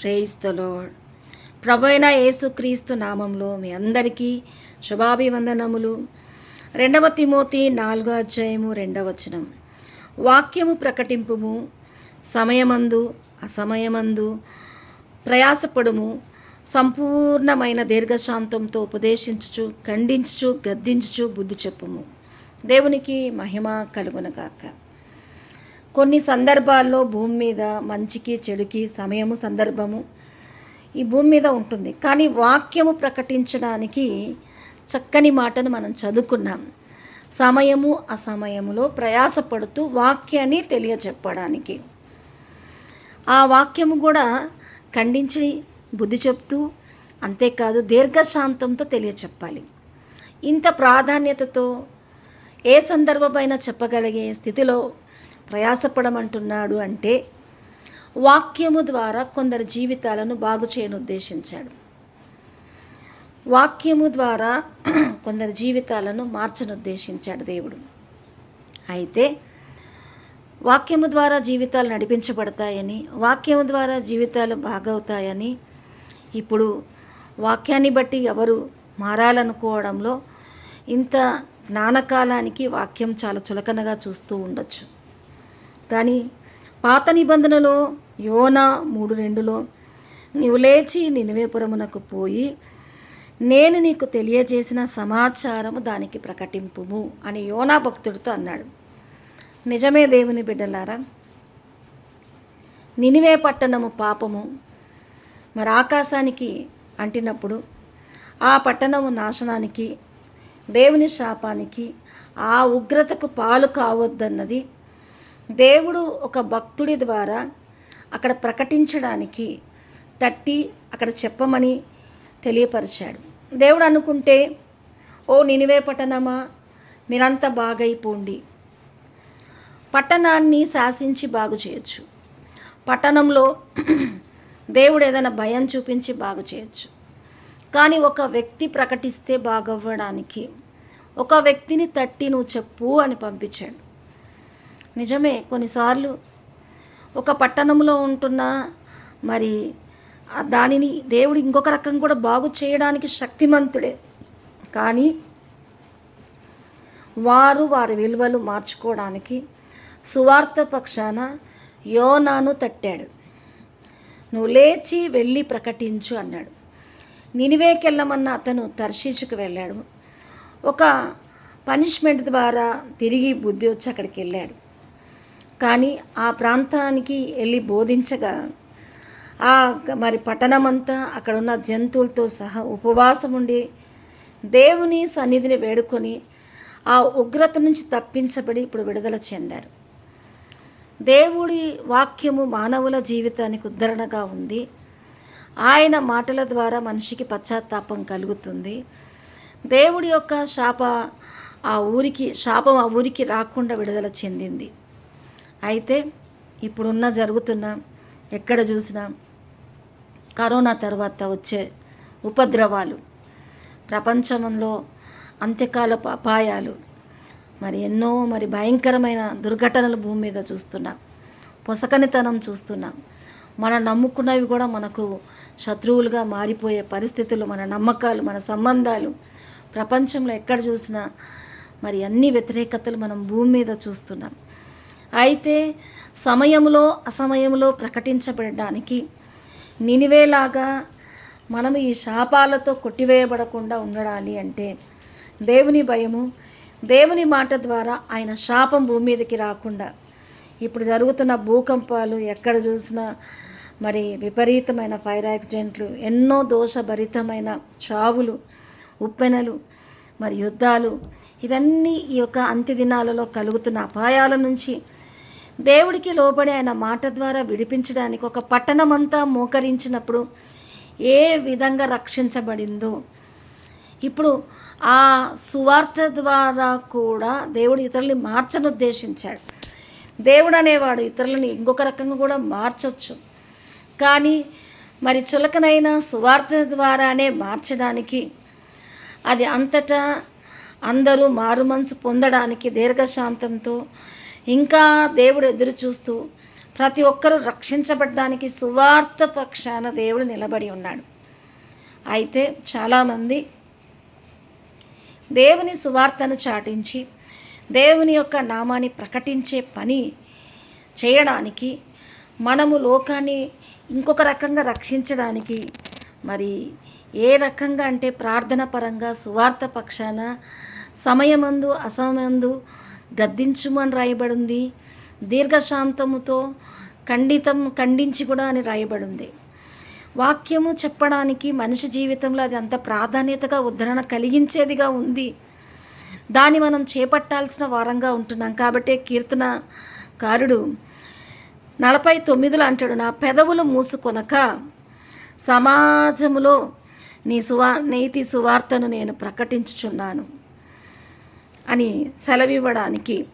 Praise the load ప్రభైన యేసుక్రీస్తు నామంలో మీ అందరికీ శుభాభివందనములు. రెండవ తిమోతి నాలుగో అధ్యాయము రెండవ వచనం. వాక్యము ప్రకటింపుము సమయమందు అసమయమందు ప్రయాసపడుము సంపూర్ణమైన దీర్ఘశాంతంతో ఉపదేశించుచు ఖండించుచు గద్దించుచు బుద్ధి చెప్పుము. దేవునికి మహిమ కలుగునగాక కొన్ని సందర్భాల్లో భూమి మీద మంచికి చెడుకి సమయము సందర్భము ఈ భూమి మీద ఉంటుంది. కానీ వాక్యము ప్రకటించడానికి చక్కని మాటను మనం చదువుకున్నాం. సమయము అసమయములో ప్రయాసపడుతూ వాక్యాన్ని తెలియచెప్పడానికి. ఆ వాక్యము కూడా ఖండించి బుద్ధి చెప్తూ అంతేకాదు దీర్ఘశాంతంతో తెలియచెప్పాలి. ఇంత ప్రాధాన్యతతో ఏ సందర్భమైనా చెప్పగలిగే స్థితిలో ప్రయాసపడమంటున్నాడు అంటే వాక్యము ద్వారా కొందరి జీవితాలను బాగు చేయను ఉద్దేశించాడు. వాక్యము ద్వారా కొందరి జీవితాలను మార్చనుద్దేశించాడు దేవుడు. అయితే వాక్యము ద్వారా జీవితాలు నడిపించబడతాయని వాక్యము ద్వారా జీవితాలు బాగవుతాయని ఇప్పుడు వాక్యాన్ని బట్టి ఎవరు మారాలనుకోవడంలో ఇంత జ్ఞానకాలానికి వాక్యం చాలా చులకనగా చూస్తూ ఉండొచ్చు. కానీ పాత నిబంధనలో యోనా మూడు రెండులో నీవు లేచి నినవేపురమునకు పోయి నేను నీకు తెలియజేసిన సమాచారము దానికి ప్రకటింపుము అని యోనా భక్తుడితో అన్నాడు. నిజమే దేవుని బిడ్డలారా నినివే పట్టణము పాపము మరి ఆకాశానికి అంటినప్పుడు ఆ పట్టణము నాశనానికి దేవుని శాపానికి ఆ ఉగ్రతకు పాలు కావద్దన్నది దేవుడు ఒక భక్తుడి ద్వారా అక్కడ ప్రకటించడానికి తట్టి అక్కడ చెప్పమని తెలియపరిచాడు. దేవుడు అనుకుంటే ఓ నినివే పట్టణమా మీరంతా బాగైపోండి. పట్టణాన్ని శాసించి బాగు చేయొచ్చు. పట్టణంలో దేవుడు ఏదైనా భయం చూపించి బాగు చేయొచ్చు. కానీ ఒక వ్యక్తి ప్రకటిస్తే బాగవ్వడానికి ఒక వ్యక్తిని తట్టి నువ్వు చెప్పు అని పంపించాడు. నిజమే కొన్నిసార్లు ఒక పట్టణంలో ఉంటున్న మరి దానిని దేవుడు ఇంకొక రకం కూడా బాగు చేయడానికి శక్తిమంతుడే. కానీ వారు వారి విలువలు మార్చుకోవడానికి సువార్త పక్షాన యోనాను తట్టాడు. నువ్వు లేచి వెళ్ళి ప్రకటించు అన్నాడు. నినివేకెళ్ళమన్న అతను తర్షీచుకు వెళ్ళాడు. ఒక పనిష్మెంట్ ద్వారా తిరిగి బుద్ధి వచ్చి అక్కడికి వెళ్ళాడు. కానీ ఆ ప్రాంతానికి వెళ్ళి బోధించగా ఆ మరి పట్టణమంతా అక్కడ ఉన్న జంతువులతో సహా ఉపవాసం ఉండి దేవుని సన్నిధిని వేడుకొని ఆ ఉగ్రత నుంచి తప్పించబడి ఇప్పుడు విడుదల చెందారు. దేవుడి వాక్యము మానవుల జీవితానికి ఉద్ధరణగా ఉంది. ఆయన మాటల ద్వారా మనిషికి పశ్చాత్తాపం కలుగుతుంది. దేవుడి యొక్క శాప ఆ ఊరికి శాపం ఆ ఊరికి రాకుండా విడుదల చెందింది. అయితే ఇప్పుడున్న జరుగుతున్న ఎక్కడ చూసినా కరోనా తర్వాత వచ్చే ఉపద్రవాలు ప్రపంచంలో అంత్యకాలపు అపాయాలు మరి ఎన్నో మరి భయంకరమైన దుర్ఘటనలు భూమి మీద చూస్తున్నాం. పొసకనితనం చూస్తున్నాం. మన నమ్ముకున్నవి కూడా మనకు శత్రువులుగా మారిపోయే పరిస్థితులు మన నమ్మకాలు మన సంబంధాలు ప్రపంచంలో ఎక్కడ చూసినా మరి అన్ని వ్యతిరేకతలు మనం భూమి మీద చూస్తున్నాం. అయితే సమయంలో అసమయంలో ప్రకటించబడడానికి నినివేలాగా మనం ఈ శాపాలతో కొట్టివేయబడకుండా ఉండడాలి అంటే దేవుని భయము దేవుని మాట ద్వారా ఆయన శాపం భూమి మీదకి రాకుండా ఇప్పుడు జరుగుతున్న భూకంపాలు ఎక్కడ చూసినా మరి విపరీతమైన ఫైర్ యాక్సిడెంట్లు ఎన్నో దోషభరితమైన చావులు ఉప్పెనలు మరి యుద్ధాలు ఇవన్నీ ఈ యొక్క అంత్య దినాలలో కలుగుతున్న అపాయాల నుంచి దేవుడికి లోబడి ఆయన మాట ద్వారా విడిపించడానికి ఒక పట్టణమంతా మోకరించినప్పుడు ఏ విధంగా రక్షించబడిందో. ఇప్పుడు ఆ సువార్త ద్వారా కూడా దేవుడు ఇతరుల్ని మార్చనుద్దేశించాడు దేవుడు అనేవాడు ఇతరులని ఇంకొక రకంగా కూడా మార్చవచ్చు కానీ మరి చులకనైన సువార్త ద్వారానే మార్చడానికి అది అంతటా అందరూ మారు మనసు పొందడానికి దీర్ఘశాంతంతో ఇంకా దేవుడు ఎదురు చూస్తూ ప్రతి ఒక్కరూ రక్షించబడడానికి సువార్త పక్షాన దేవుడు నిలబడి ఉన్నాడు. అయితే చాలామంది దేవుని సువార్తను చాటించి దేవుని యొక్క నామాన్ని ప్రకటించే పని చేయడానికి మనము లోకాన్ని ఇంకొక రకంగా రక్షించడానికి మరి ఏ రకంగా అంటే ప్రార్థన పరంగా సువార్త పక్షాన సమయమందు అసమయందు గద్దించుమని రాయబడింది. దీర్ఘశాంతముతో ఖండితం ఖండించి కూడా అని రాయబడింది. వాక్యము చెప్పడానికి మనిషి జీవితంలో అది అంత ప్రాధాన్యతగా ఉద్ధరణ కలిగించేదిగా ఉంది. దాన్ని మనం చేపట్టాల్సిన వారంగా ఉంటున్నాం. కాబట్టి కీర్తనకారుడు నలభై తొమ్మిదిలో అంటాడు నా పెదవులు మూసుకొనక సమాజములో నీ సువా నీతి సువార్తను నేను ప్రకటించుచున్నాను. అని సెలవివ్వడానికి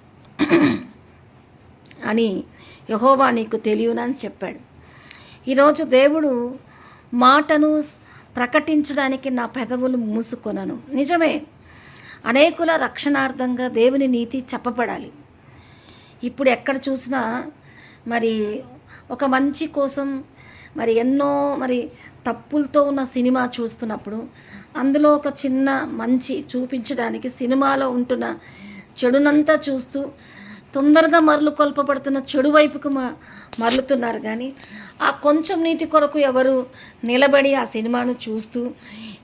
అని యహోవా నీకు తెలియనని చెప్పాడు. ఈరోజు దేవుడు మాటను ప్రకటించడానికి నా పెదవులు మూసుకొనను. నిజమే అనేకుల రక్షణార్థంగా దేవుని నీతి చెప్పబడాలి. ఇప్పుడు ఎక్కడ చూసినా మరి ఒక మంచి కోసం మరి ఎన్నో మరి తప్పులతో ఉన్న సినిమా చూస్తున్నప్పుడు అందులో ఒక చిన్న మంచి చూపించడానికి సినిమాలో ఉంటున్న చెడునంతా చూస్తూ తొందరగా మరలు కొల్పబడుతున్న చెడు వైపుకు మ మరలుతున్నారు. కానీ ఆ కొంచెం నీతి కొరకు ఎవరు నిలబడి ఆ సినిమాను చూస్తూ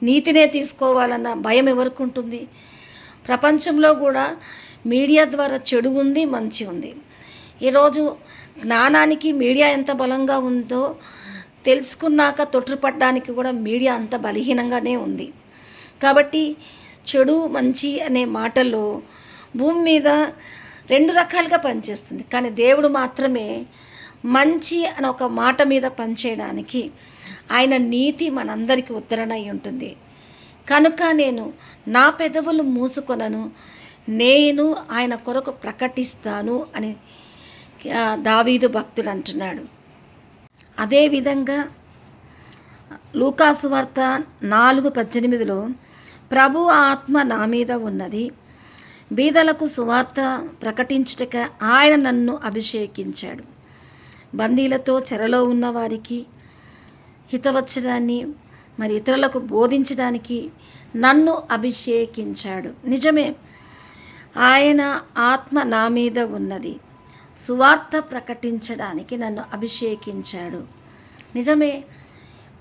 నీతినే తీసుకోవాలన్న భయం ఎవరికి ఉంటుంది? ప్రపంచంలో కూడా మీడియా ద్వారా చెడు ఉంది మంచి ఉంది. ఈరోజు జ్ఞానానికి మీడియా ఎంత బలంగా ఉందో తెలుసుకున్నాక తొట్టుపడడానికి కూడా మీడియా అంత బలహీనంగానే ఉంది. కాబట్టి చెడు మంచి అనే మాటల్లో భూమి మీద రెండు రకాలుగా పనిచేస్తుంది. కానీ దేవుడు మాత్రమే మంచి అని ఒక మాట మీద పనిచేయడానికి ఆయన నీతి మనందరికీ ఉత్తరణ అయి ఉంటుంది. కనుక నేను నా పెదవులు మూసుకొనను నేను ఆయన కొరకు ప్రకటిస్తాను అని దావీదు భక్తుడు అంటున్నాడు. అదేవిధంగా లూకాసు వార్త నాలుగు పద్దెనిమిదిలో ప్రభు ఆత్మ నా మీద ఉన్నది బీదలకు సువార్త ప్రకటించుటక ఆయన నన్ను అభిషేకించాడు. బందీలతో చెరలో ఉన్న వారికి హితవచ్చడాన్ని మరి ఇతరులకు బోధించడానికి నన్ను అభిషేకించాడు. నిజమే ఆయన ఆత్మ నా మీద ఉన్నది. సువార్త ప్రకటించడానికి నన్ను అభిషేకించాడు. నిజమే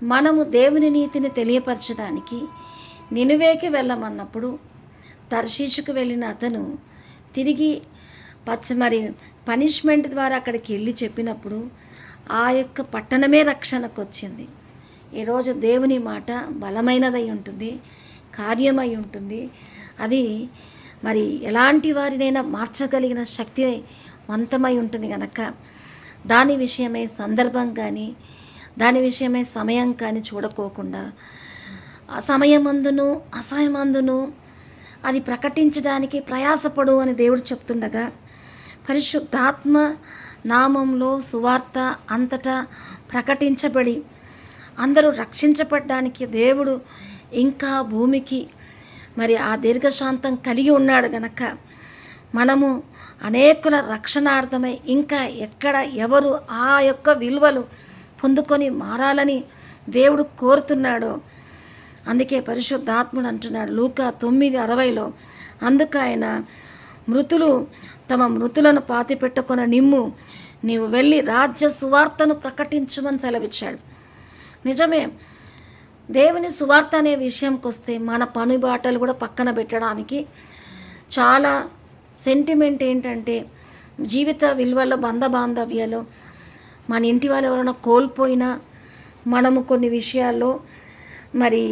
మనము దేవుని నీతిని తెలియపరచడానికి నినువేకి వెళ్ళమన్నప్పుడు తర్షీషుకు వెళ్ళిన అతను తిరిగి పచ్చ మరి పనిష్మెంట్ ద్వారా అక్కడికి వెళ్ళి చెప్పినప్పుడు ఆ యొక్క పట్టణమే రక్షణకు వచ్చింది ఈరోజు దేవుని మాట బలమైనదై ఉంటుంది కార్యమై ఉంటుంది. అది మరి ఎలాంటి వారినైనా మార్చగలిగిన శక్తివంతమై ఉంటుంది కనుక దాని విషయమై సందర్భం కానీ దాని విషయమై సమయం కానీ చూడకోకుండా ఆ సమయమందును అసమయమందును అది ప్రకటించడానికి ప్రయాసపడు అని దేవుడు చెప్తుండగా పరిశుద్ధాత్మ నామంలో సువార్త అంతటా ప్రకటించబడి అందరూ రక్షించబడ్డానికి దేవుడు ఇంకా భూమికి మరి ఆ దీర్ఘశాంతం కలిగి ఉన్నాడు గనక. మనము అనేకుల రక్షణార్థమై ఇంకా ఎక్కడ ఎవరు ఆ యొక్క విలువలు పొందుకొని మారాలని దేవుడు కోరుతున్నాడో. అందుకే పరిశుద్ధాత్ముడు అంటున్నాడు లూకా తొమ్మిది అరవైలో అందుకు ఆయన మృతులు తమ మృతులను పాతిపెట్టుకున్న నిమ్ము నీవు వెళ్ళి రాజ్య సువార్తను ప్రకటించుమని సెలవిచ్చాడు. నిజమే దేవుని సువార్త అనే విషయంకి వస్తే మన పనుబాటలు కూడా పక్కన పెట్టడానికి చాలా సెంటిమెంట్ ఏంటంటే జీవిత విలువల బంధ బాంధవ్యాలు మన ఇంటి వాళ్ళు ఎవరైనా కోల్పోయినా మనము కొన్ని విషయాల్లో మరి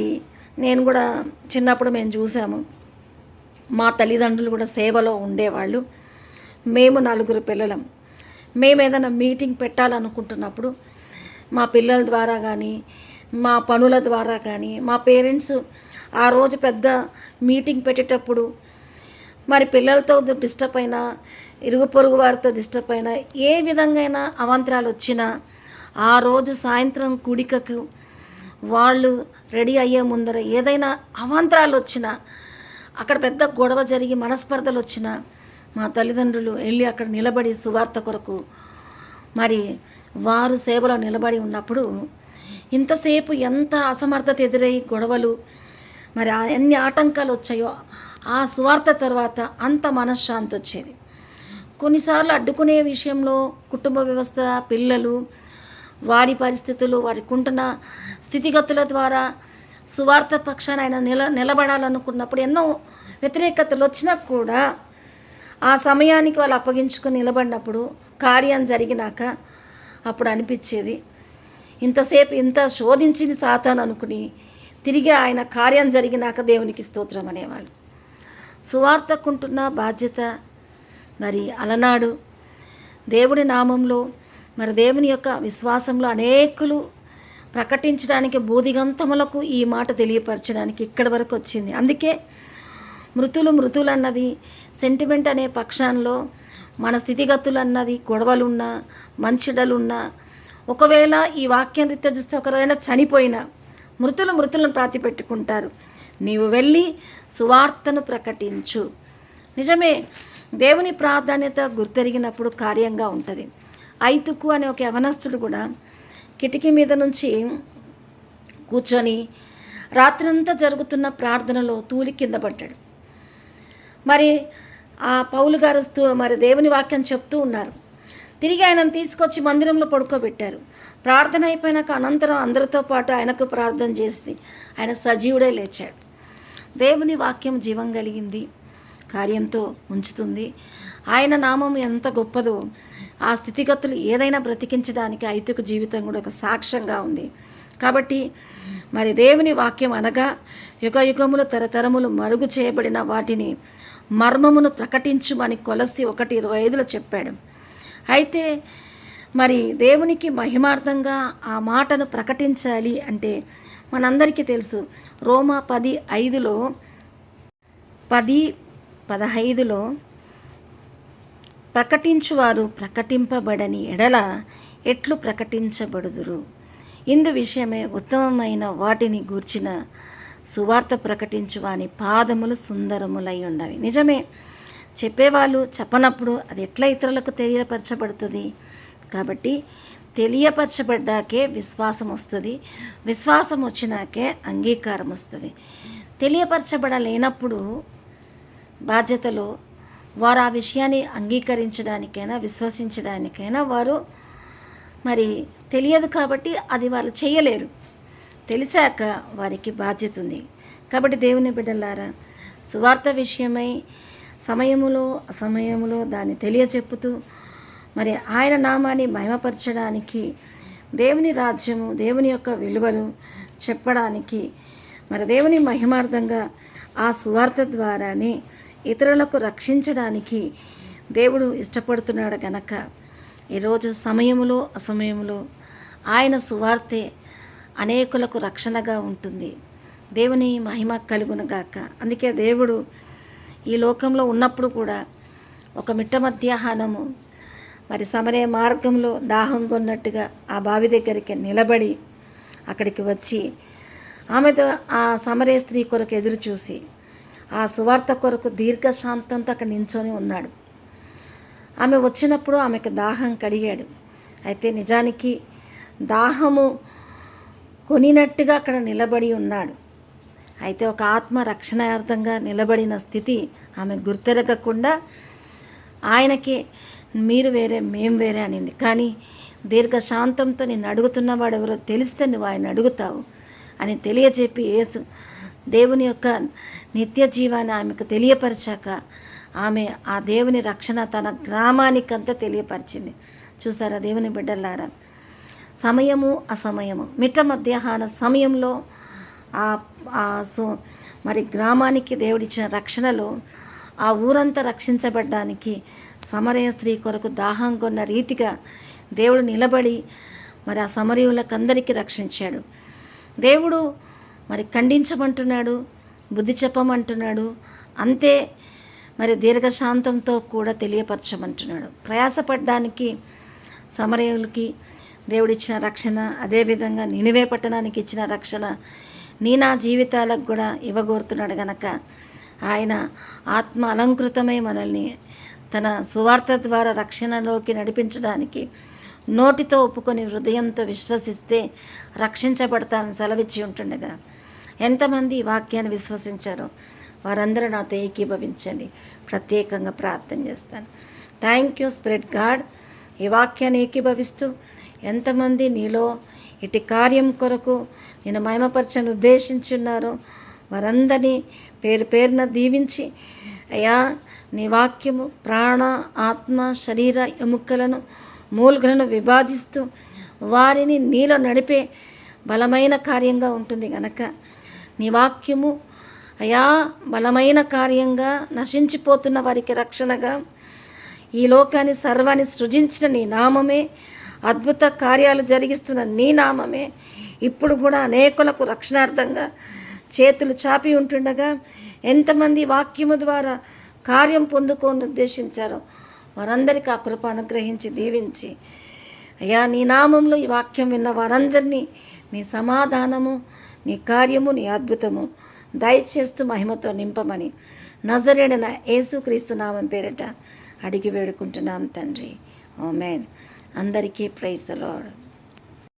నేను కూడా చిన్నప్పుడు మేము చూసాము. మా తల్లిదండ్రులు కూడా సేవలో ఉండేవాళ్ళు. మేము నలుగురు పిల్లలం. మేము ఏదైనా మీటింగ్ పెట్టాలనుకుంటున్నప్పుడు మా పిల్లల ద్వారా కానీ మా పనుల ద్వారా కానీ మా పేరెంట్స్ ఆ రోజు పెద్ద మీటింగ్ పెట్టేటప్పుడు మరి పిల్లలతో డిస్టర్బ్ అయినా ఇరుగు పొరుగు వారితో డిస్టర్బ్ అయినా ఏ విధంగా అయినా అవాంతరాలు వచ్చినా ఆ రోజు సాయంత్రం కుడికకు వాళ్ళు రెడీ అయ్యే ముందర ఏదైనా అవాంతరాలు వచ్చినా అక్కడ పెద్ద గొడవ జరిగి మనస్పర్ధలు వచ్చినా మా తల్లిదండ్రులు వెళ్ళి అక్కడ నిలబడి సువార్త కొరకు మరి వారు సేవలో నిలబడి ఉన్నప్పుడు ఇంతసేపు ఎంత అసమర్థత ఎదురై గొడవలు మరి ఎన్ని ఆటంకాలు వచ్చాయో ఆ సువార్త తర్వాత అంత మనశ్శాంతి వచ్చేది. కొన్నిసార్లు అడ్డుకునే విషయంలో కుటుంబ వ్యవస్థ పిల్లలు వారి పరిస్థితులు వారికి ఉంటున్న స్థితిగతుల ద్వారా సువార్త పక్షాన ఆయన నిల నిలబడాలనుకున్నప్పుడు ఎన్నో వ్యతిరేకతలు వచ్చినా కూడా ఆ సమయానికి వాళ్ళు అప్పగించుకొని నిలబడినప్పుడు కార్యం జరిగినాక అప్పుడు అనిపించేది ఇంతసేపు ఇంత శోధించింది సాతాను అనుకుని తిరిగి ఆయన కార్యం జరిగినాక దేవునికి స్తోత్రం అనేవాళ్ళు. సువార్తకుంటున్న బాధ్యత మరి అలనాడు. దేవుడి నామంలో మరి దేవుని యొక్క విశ్వాసంలో అనేకులు ప్రకటించడానికి బోధిగంతములకు ఈ మాట తెలియపరచడానికి ఇక్కడి వరకు వచ్చింది. అందుకే మృతులు మృతులు అన్నది సెంటిమెంట్ అనే పక్షాల్లో మన స్థితిగతులు అన్నది గొడవలున్నా మంచిడలున్నా ఒకవేళ ఈ వాక్యం రీత్యా చూస్తే ఒకరైనా చనిపోయినా మృతులు మృతులను ప్రాతిపెట్టుకుంటారు. నీవు వెళ్ళి సువార్తను ప్రకటించు. నిజమే దేవుని ప్రాధాన్యత గుర్తెరిగినప్పుడు కార్యంగా ఉంటుంది. ఐతుకు అనే ఒక యవనస్తుడు కూడా కిటికీ మీద నుంచి కూర్చొని రాత్రంతా జరుగుతున్న ప్రార్థనలో తూలి కింద పడ్డాడు. మరి ఆ పౌలు గారు వస్తూ మరి దేవుని వాక్యం చెప్తూ ఉన్నారు. తిరిగి ఆయనను తీసుకొచ్చి మందిరంలో పడుకోబెట్టారు. ప్రార్థన అయిపోయినాక అనంతరం అందరితో పాటు ఆయనకు ప్రార్థన చేసి ఆయన సజీవుడే లేచాడు. దేవుని వాక్యం జీవం కలిగింది కార్యంతో ఉంచుతుంది. ఆయన నామం ఎంత గొప్పదో ఆ స్థితిగతులు ఏదైనా బ్రతికించడానికి ఐతుకు జీవితం కూడా ఒక సాక్ష్యంగా ఉంది. కాబట్టి మరి దేవుని వాక్యం అనగా యుగ యుగములు తరతరములు మరుగు చేయబడిన వాటిని మర్మమును ప్రకటించుమని కొలసి ఒకటి ఇరవై ఐదులో చెప్పాడు. అయితే మరి దేవునికి మహిమార్థంగా ఆ మాటను ప్రకటించాలి అంటే మనందరికీ తెలుసు. రోమా పది ఐదులో పది పదహైదులో ప్రకటించువారు ప్రకటింపబడని ఎడల ఎట్లు ప్రకటించబడుదురు? ఇందు విషయమే ఉత్తమమైన వాటిని గూర్చిన సువార్త ప్రకటించు వాని పాదములు సుందరములై ఉండవి. నిజమే చెప్పేవాళ్ళు చెప్పనప్పుడు అది ఎట్లా ఇతరులకు తెలియపరచబడుతుంది? కాబట్టి తెలియపరచబడ్డాకే విశ్వాసం వస్తుంది. విశ్వాసం వచ్చినాకే అంగీకారం వస్తుంది. తెలియపరచబడలేనప్పుడు బాధ్యతలో వారు ఆ విషయాన్ని అంగీకరించడానికైనా విశ్వసించడానికైనా వారు మరి తెలియదు కాబట్టి అది వాళ్ళు చేయలేరు. తెలిసాక వారికి బాధ్యత ఉంది. కాబట్టి దేవుని బిడ్డలారా సువార్త విషయమై సమయములో అసమయములో దాన్ని తెలియచెప్పుతూ మరి ఆయన నామాన్ని మహిమపరచడానికి దేవుని రాజ్యము దేవుని యొక్క విలువలు చెప్పడానికి మరి దేవుని మహిమార్థంగా ఆ సువార్త ద్వారానే ఇతరులకు రక్షించడానికి దేవుడు ఇష్టపడుతున్నాడు గనక. ఈరోజు సమయములో అసమయములో ఆయన సువార్తే అనేకులకు రక్షణగా ఉంటుంది. దేవుని మహిమ కలుగునగాక అందుకే దేవుడు ఈ లోకంలో ఉన్నప్పుడు కూడా ఒక మిట్ట మధ్యాహ్నము మరి సమరే మార్గంలో దాహం కొన్నట్టుగా ఆ బావి దగ్గరికి నిలబడి అక్కడికి వచ్చి ఆమెతో ఆ సమరే స్త్రీ కొరకు ఎదురు చూసి ఆ సువార్త కొరకు దీర్ఘశాంతంతో అక్కడ నించొని ఉన్నాడు. ఆమె వచ్చినప్పుడు ఆమెకు దాహం కడిగాడు. అయితే నిజానికి దాహము కొనినట్టుగా అక్కడ నిలబడి ఉన్నాడు. అయితే ఒక ఆత్మ రక్షణార్థంగా నిలబడిన స్థితి ఆమె గుర్తెరగకుండా ఆయనకి మీరు వేరే మేం వేరే అనింది. కానీ దీర్ఘశాంతంతో నేను అడుగుతున్నవాడు ఎవరో తెలిస్తే నువ్వు ఆయన అడుగుతావు అని తెలియజెప్పి యేసు దేవుని యొక్క నిత్య జీవాన్ని ఆమెకు తెలియపరిచాక ఆమె ఆ దేవుని రక్షణ తన గ్రామానికంతా తెలియపరిచింది. చూసారా దేవుని బిడ్డలారా? సమయము అసమయము. మిట్ట మధ్యాహ్న సమయంలో ఆ సో మరి గ్రామానికి దేవుడిచ్చిన రక్షణలో ఆ ఊరంతా రక్షించబడ్డానికి సమరయ స్త్రీ కొరకు దాహం కొన్న రీతిగా దేవుడు నిలబడి మరి ఆ సమరయులకందరికీ రక్షించాడు. దేవుడు మరి ఖండించమంటున్నాడు బుద్ధి చెప్పమంటున్నాడు అంతే మరి దీర్ఘశాంతంతో కూడా తెలియపరచమంటున్నాడు. ప్రయాసపడ్డానికి సమరయులకి దేవుడిచ్చిన రక్షణ అదేవిధంగా నినివే పట్టణానికి ఇచ్చిన రక్షణ నీ నా జీవితాలకు కూడా ఇవ్వగోరుతున్నాడు గనక ఆయన ఆత్మ అలంకృతమై మనల్ని తన సువార్త ద్వారా రక్షణలోకి నడిపించడానికి నోటితో ఒప్పుకొని హృదయంతో విశ్వసిస్తే రక్షించబడతామని సెలవిచ్చి ఉంటుండగా ఎంతమంది ఈ వాక్యాన్ని విశ్వసించారో వారందరూ నాతో ఏకీభవించండి. ప్రత్యేకంగా ప్రార్థన చేస్తాను. థ్యాంక్ యూ స్ప్రెడ్ గాడ్ ఈ వాక్యాన్ని ఏకీభవిస్తూ ఎంతమంది నీలో ఇటు కార్యం కొరకు నేను మహిమపరచని ఉద్దేశించున్నారో వారందరినీ పేరు పేరున దీవించి అయ్యా నీ వాక్యము ప్రాణ ఆత్మ శరీర ఎముకలను మూల్గలను విభాజిస్తూ వారిని నీలో నడిపే బలమైన కార్యంగా ఉంటుంది గనక. నీ వాక్యము అయా బలమైన కార్యంగా నశించిపోతున్న వారికి రక్షణగా. ఈ లోకాన్ని సర్వాన్ని సృజించిన నీ నామమే. అద్భుత కార్యాలు జరిగిస్తున్న నీ నామమే. ఇప్పుడు కూడా అనేకులకు రక్షణార్థంగా చేతులు చాపి ఉంటుండగా ఎంతమంది వాక్యము ద్వారా కార్యం పొందుకోని ఉద్దేశించారో వారందరికీ ఆ కృప అనుగ్రహించి దీవించి. అయ్యా నీ నామంలో ఈ వాక్యం విన్న వారందరినీ నీ సమాధానము నీ కార్యము నీ అద్భుతము దయచేస్తూ మహిమతో నింపమని నజరేడన యేసుక్రీస్తు నామం పేరిట అడిగి వేడుకుంటున్నాం తండ్రి. ఓ మేన్ అందరికీ ప్రైజ్ ద లార్డ్.